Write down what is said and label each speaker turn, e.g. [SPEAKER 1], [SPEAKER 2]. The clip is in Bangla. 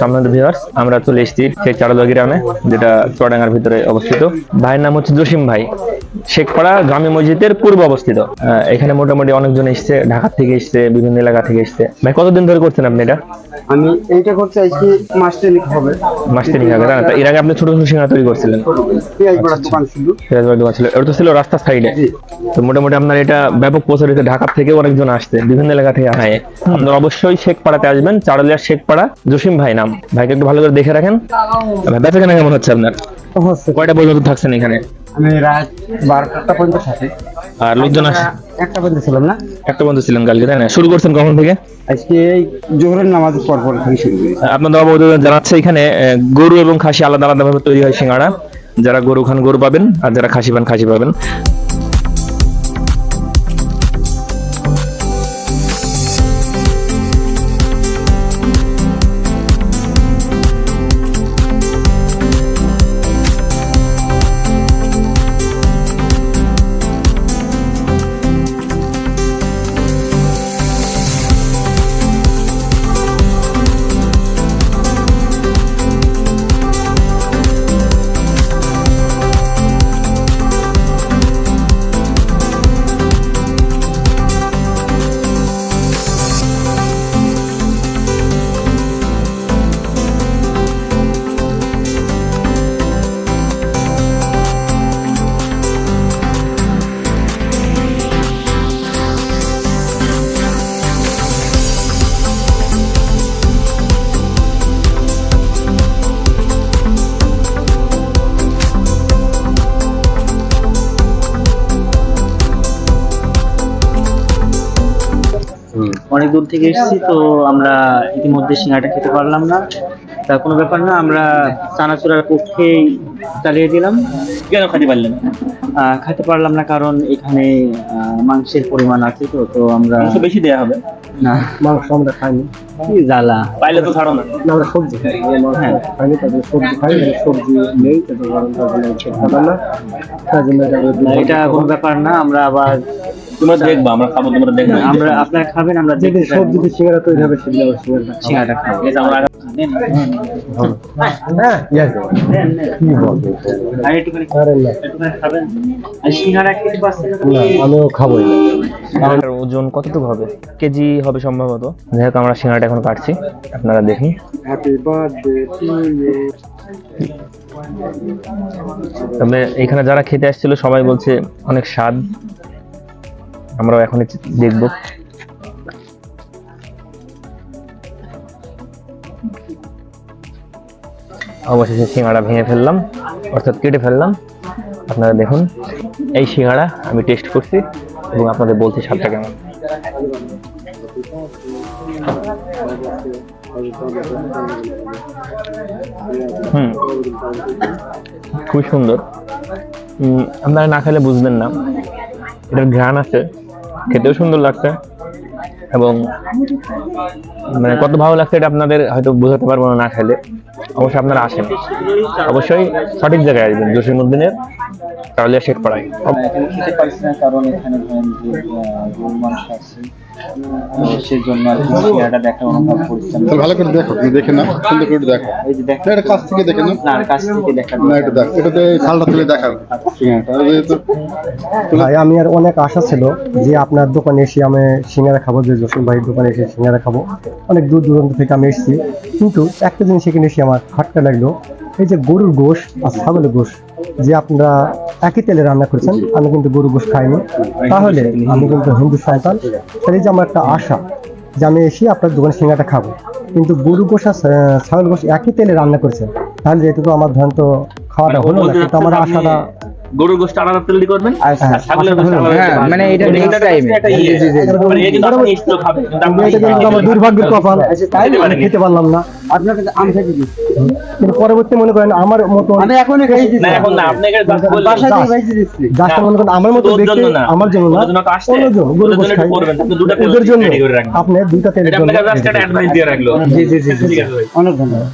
[SPEAKER 1] সম্মানিত ভিউয়ার্স আমরা চলে এসেছি শেখ চারদা গ্রামে যেটা চুয়াডাঙ্গার ভিতরে অবস্থিত। ভাইয়ের নাম হচ্ছে জসিম ভাই। শেখপাড়া গ্রামে মসজিদের পূর্ব অবস্থিত। এখানে মোটামুটি অনেকজন এসছে ঢাকা থেকে এসছে বিভিন্ন এলাকা থেকে এসছে। ভাই কতদিন ধরে করছেন আপনি এটা?
[SPEAKER 2] আমি এইটা করতে আজকে মাস তিনেক হবে।
[SPEAKER 1] মাস তিন আগে না? এর আগে আপনি ছোট ছোট সিঙ্গা তৈরি করছিলেন?
[SPEAKER 2] পেঁয়াজ বড়ার দোকান ছিল
[SPEAKER 1] পেঁয়াজ বাড়ির দোকান ছিল। এটা তো ছিল রাস্তার সাইডে। তো মোটামুটি আপনার এটা ব্যাপক প্রচারিত ঢাকা থেকেও অনেকজন আসছে বিভিন্ন এলাকা থেকে আয় আপনার অবশ্যই শেখপাড়াতে আসবেন চারলিয়ার শেখপাড়া জসিম ভাই নাম। ভাইকে একটু ভালো করে দেখে রাখেন। ভাই বেচা কেনা কেমন হচ্ছে আপনার? কয়টা পর্যন্ত থাকছেন এখানে?
[SPEAKER 2] আমি রাত বারোটা পর্যন্ত থাকি।
[SPEAKER 1] আর লোকজন আস
[SPEAKER 2] একটা পর্যন্ত ছিলাম না।
[SPEAKER 1] একটা বন্ধু ছিলেন কালকে তাই না? শুরু করছেন কখন থেকে?
[SPEAKER 2] আজকে এই জোহরের নামাজ পর পর থেকে শুরু করেছি
[SPEAKER 1] আপনাদের জানাচ্ছে এখানে গরু এবং খাসি আলাদা আলাদা ভাবে তৈরি হয় সিঙ্গাড়া। যারা গরু খান গরু পাবেন আর যারা খাসি পান খাসি পাবেন।
[SPEAKER 3] অনেক দূর থেকে এসেছি তো আমরা ইতিমধ্যে সিঙ্গাটা খেতে পারলাম না। তা কোনো ব্যাপার না আমরা চানাচুরার পক্ষেই চালিয়ে দিলাম।
[SPEAKER 1] কেন খাতে পারলেন?
[SPEAKER 3] আহ, খেতে পারলাম না কারণ এখানে মাংসের পরিমাণ আছে তো তো আমরা
[SPEAKER 1] বেশি দেওয়া হবে।
[SPEAKER 3] না।
[SPEAKER 2] মাংস আমরা খাইনি।
[SPEAKER 3] কি জ্বালা।
[SPEAKER 1] পাইলে তো ছাড়ো না।
[SPEAKER 2] না, আমরা সবজি খাইনি তাদের সবজি খাই সবজি নেই তাদের আমরা
[SPEAKER 3] না, এটা কোনো ব্যাপার না আমরা আবার
[SPEAKER 1] তোমরা দেখবা আমরা খাব তোমরা দেখবে।
[SPEAKER 3] আমরা আপনারা খাবেন আমরা
[SPEAKER 2] যেদিন
[SPEAKER 3] দেখতে
[SPEAKER 2] সবজি দিয়ে সিঙ্গারা তৈরি হবে সিঙ্গারা খাব।
[SPEAKER 1] আমরা
[SPEAKER 2] হ্যাঁ না।
[SPEAKER 1] এটার ওজন কতটুকু হবে? কেজি হবে সম্ভবত। যাই হোক আমরা সিঙ্গাটা এখন কাটছি। আপনারা দেখুন. তবে এখানে যারা খেতে আসছিল সবাই বলছে অনেক স্বাদ। আমরাও এখন দেখব। অবশেষে সিঙ্গাড়া ভেঙে ফেললাম, অর্থাৎ কেটে ফেললাম। আপনারা দেখুন, এই সিঙ্গাড়া আমি টেস্ট করছি এবং আপনাদের বলছি স্বাদটা কেমন। হুম খুব সুন্দর। আপনারা না খেলে বুঝবেন না। এটার ঘ্রাণ আছে। খেতেও সুন্দর লাগছে। এবং মানে কত ভালো লাগছে এটা আপনাদের হয়তো বোঝাতে পারব না না খেলে। অবশ্যই আপনারা আসেন। অবশ্যই সঠিক জায়গায় আসবেন জসিমুদ্দিনের তাহলে শেখ পাড়ায়।
[SPEAKER 3] খেতে পারছি না কারণ এখানে ধরেন যে আহ, গরু মাংস আছে। সেজন্য আর কি সিঙ্গাটা দেখা অনুভব করছিলাম
[SPEAKER 4] ভালো করে দেখো তুমি দেখে না সুন্দর করে দেখো।
[SPEAKER 3] এই যে দেখা।
[SPEAKER 4] এটা কাছ থেকে দেখে না
[SPEAKER 3] না কাছ থেকে দেখা
[SPEAKER 4] না এটা দেখ এটাতে থালটা তুলে দেখাও।
[SPEAKER 2] ভাই আমি আর অনেক আশা ছিল যে আপনার দোকানে এসে আমি সিঙ্গারা খাব যে জসিম ভাইয়ের দোকানে এসে সিঙ্গারা খাব। অনেক দূর দূরান্ত থেকে আমি এসেছি। কিন্তু একটা জিনিস এখানে এসে আমার খাটটা লাগল। এই যে গরুর গোশ আর ছাগলের গোশ যে আপনারা একই তেলে রান্না করেছেন। আমি কিন্তু গরুর গোশ খাইনি। তাহলে আমি কিন্তু হিন্দু সন্তান তাহলে যে আমার একটা আশা যে আমি এসে আপনার দোকানে সিঙ্গাটা খাব। কিন্তু গরু গোশ আর ছাগল গোশ একই তেলে রান্না করেছেন। তাহলে যেহেতু তো আমার ধরেন তো খাওয়াটা হলো না কিন্তু আমার আশাটা
[SPEAKER 1] গরুর গোষ্ঠ আলাদা তেল দিয়ে করবেন
[SPEAKER 2] হ্যাঁ,
[SPEAKER 1] ছাগলের আলাদা
[SPEAKER 2] হ্যাঁ,
[SPEAKER 1] দিয়ে
[SPEAKER 2] মানে এটা next
[SPEAKER 1] এটা ইয়ে।
[SPEAKER 2] জি, জি, জি।
[SPEAKER 1] মানে
[SPEAKER 2] এটা কিন্তু আমার দুর্ভাগ্যের কপাল। খেতে পারলাম না।
[SPEAKER 3] আপনাকে দুটা খেতে
[SPEAKER 2] পরবর্তী মনে করেন আমার মতো
[SPEAKER 3] আমি এখনই খাই
[SPEAKER 1] না, এখন না, আপনি।
[SPEAKER 3] বাসা থেকে দিচ্ছি
[SPEAKER 2] মনে করেন আমার মতো দেখতে আমার জন্য না
[SPEAKER 1] ওদের জন্য তো আসছে।
[SPEAKER 2] অন্যজন গরু গোশ খাই
[SPEAKER 1] একটু করবেন, আপনি দুটো তেল
[SPEAKER 2] ওদের জন্য
[SPEAKER 1] ready করে রাখবেন।
[SPEAKER 2] আপনি দুইটা তেলের জন্য
[SPEAKER 1] আপনাকে just একটা advice দিয়ে রাখল।
[SPEAKER 2] জি জি জি জি
[SPEAKER 1] ঠিক আছে
[SPEAKER 3] অনেক ধন্যবাদ